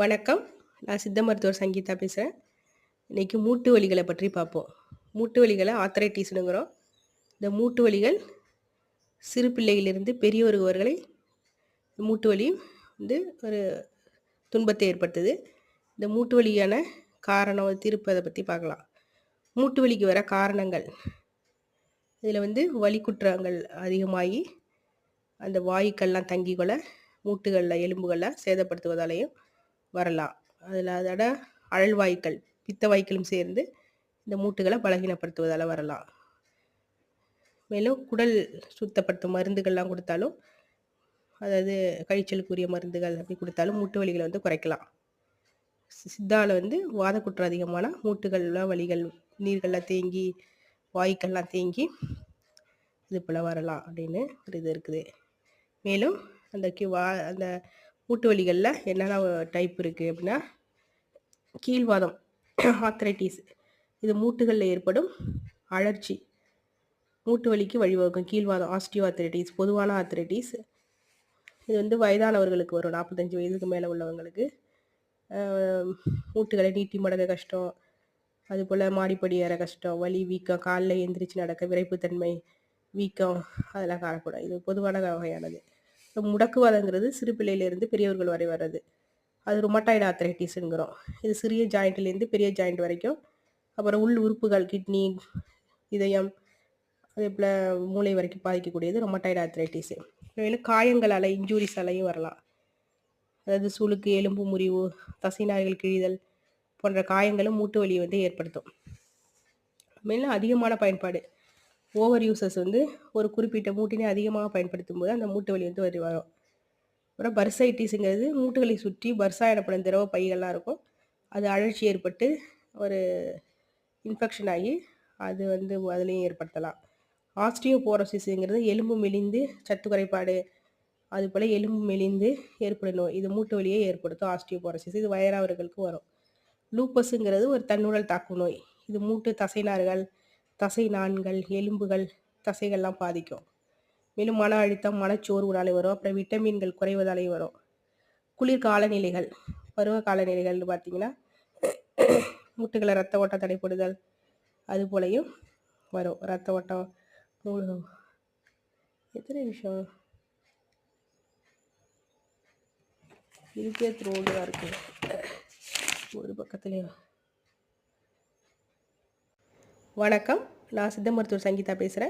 வணக்கம். நான் சித்த மருத்துவர் சங்கீதா பேசுகிறேன் இன்றைக்கி மூட்டு வலிகளை பற்றி பார்ப்போம். மூட்டு வலிகளை ஆத்தரைட்டிஸ்னுங்கிறோம். இந்த மூட்டு வலிகள் சிறு பிள்ளையிலிருந்து பெரியவர் வரை மூட்டு வலி வந்து ஒரு துன்பத்தை ஏற்படுத்துது. இந்த மூட்டு வலியான காரணம் திருப்பதை பற்றி பார்க்கலாம். மூட்டு வலிக்கு வர காரணங்கள். இதில் வந்து வலி குற்றங்கள் அதிகமாகி அந்த வாயுக்கள்லாம் தங்கிக்கொள்ள மூட்டுகளில் எலும்புகளில் சேதப்படுத்துவதாலையும் வரலாம். அதில் அதோட அழல்வாய்க்கள் பித்த வாய்க்களும் சேர்ந்து இந்த மூட்டுகளை பலகீனப்படுத்துவதால் வரலாம். மேலும் குடல் சுத்தப்படுத்தும் மருந்துகள்லாம் கொடுத்தாலும் அதாவது கழிச்சலுக்குரிய மருந்துகள் அப்படி கொடுத்தாலும் மூட்டு வலிகளை வந்து குறைக்கலாம். சித்தாவில் வந்து வாதக்குற்றம் அதிகமான மூட்டுகளில் வலிகள் நீர்கள்லாம் தேங்கி வாய்க்கள்லாம் தேங்கி இது போல் வரலாம் அப்படின்னு ஒரு இது இருக்குது. மேலும் அந்த கியூ வா அந்த மூட்டு வலிகளில் என்னென்ன டைப் இருக்குது அப்படின்னா கீழ்வாதம் ஆத்ரைட்டிஸ் இது மூட்டுகளில் ஏற்படும் அழற்சி. மூட்டு வலிக்கு வழிவகுக்கும் கீழ்வாதம் ஆஸ்டியோ ஆத்திரைட்டிஸ் பொதுவான ஆத்திரைட்டிஸ் இது வந்து வயதானவர்களுக்கு வரும் நாற்பத்தஞ்சு வயதுக்கு மேலே உள்ளவங்களுக்கு. மூட்டுகளை நீட்டி மடங்க கஷ்டம். அதுபோல் மாடிப்படி ஏற கஷ்டம் வலி வீக்கம் காலில் எந்திரிச்சு நடக்க விரைப்புத்தன்மை வீக்கம் அதெல்லாம் காணக்கூடாது இது பொதுவான வகையானது. முடக்குவாதங்கிறது சிறு பிள்ளையிலேருந்து பெரியவர்கள் வரை வர்றது. அது ரொமட்டாய்டு ஆத்ரைட்டிஸுங்கிறோம் இது சிறிய ஜாயிண்ட்லேருந்து பெரிய ஜாயிண்ட் வரைக்கும். அப்புறம் உள் உறுப்புகள் கிட்னி இதயம் அதே போல் மூளை வரைக்கும் பாதிக்கக்கூடியது ரொமட்டாய்டு ஆத்ரைட்டிஸு மேலும் காயங்களால் இன்ஜூரிஸாலையும் வரலாம். அதாவது சுளுக்கு எலும்பு முறிவு தசைநாய்கள் கிழிதல் போன்ற காயங்களும் மூட்டு வலியை வந்து ஏற்படுத்தும். மேலும் அதிகமான பயன்பாடு ஓவர் யூசஸ் வந்து ஒரு குறிப்பிட்ட மூட்டினை அதிகமாக பயன்படுத்தும் போது அந்த மூட்டு வலி வந்து வரி வரும். அப்புறம் பர்சைட்டிஸுங்கிறது மூட்டுகளை சுற்றி பர்சா எனப்படும் திரவ பைகள்லாம் இருக்கும். அது அழற்சி ஏற்பட்டு ஒரு இன்ஃபெக்ஷன் ஆகி அது வந்து அதுலேயும் ஏற்படுத்தலாம். ஆஸ்டியோபோரோசிஸுங்கிறது எலும்பு மெலிந்து சத்து குறைபாடு அது போல் எலும்பு மெலிந்து ஏற்படும் நோய். இது மூட்டு வலியை ஏற்படுத்தும் ஆஸ்டியோபோரோசிஸ். இது வயதானவர்களுக்கு வரும். லூப்பஸுங்கிறது ஒரு தன்னுடல் தாக்கும் நோய் இது மூட்டு தசைநார்கள் தசை நான்கள் எலும்புகள் தசைகள்லாம் பாதிக்கும். மேலும் மன அழுத்தம் மனச்சோர்வுனாலே வரும். அப்புறம் விட்டமின்கள் குறைவதாலே வரும். குளிர் காலநிலைகள் பருவ காலநிலைகள்னு பார்த்தீங்கன்னா முட்டுகளை ரத்த ஓட்டம் தடைப்படுதல் அது போலையும் வரும். ரத்த ஓட்டம் எத்தனை விஷயம்? இருக்கே த்ரோடு தான் இருக்கு. ஒரு பக்கத்துலேயும். வணக்கம். நான் சித்த மருத்துவர் சங்கீதா பேசுகிறேன்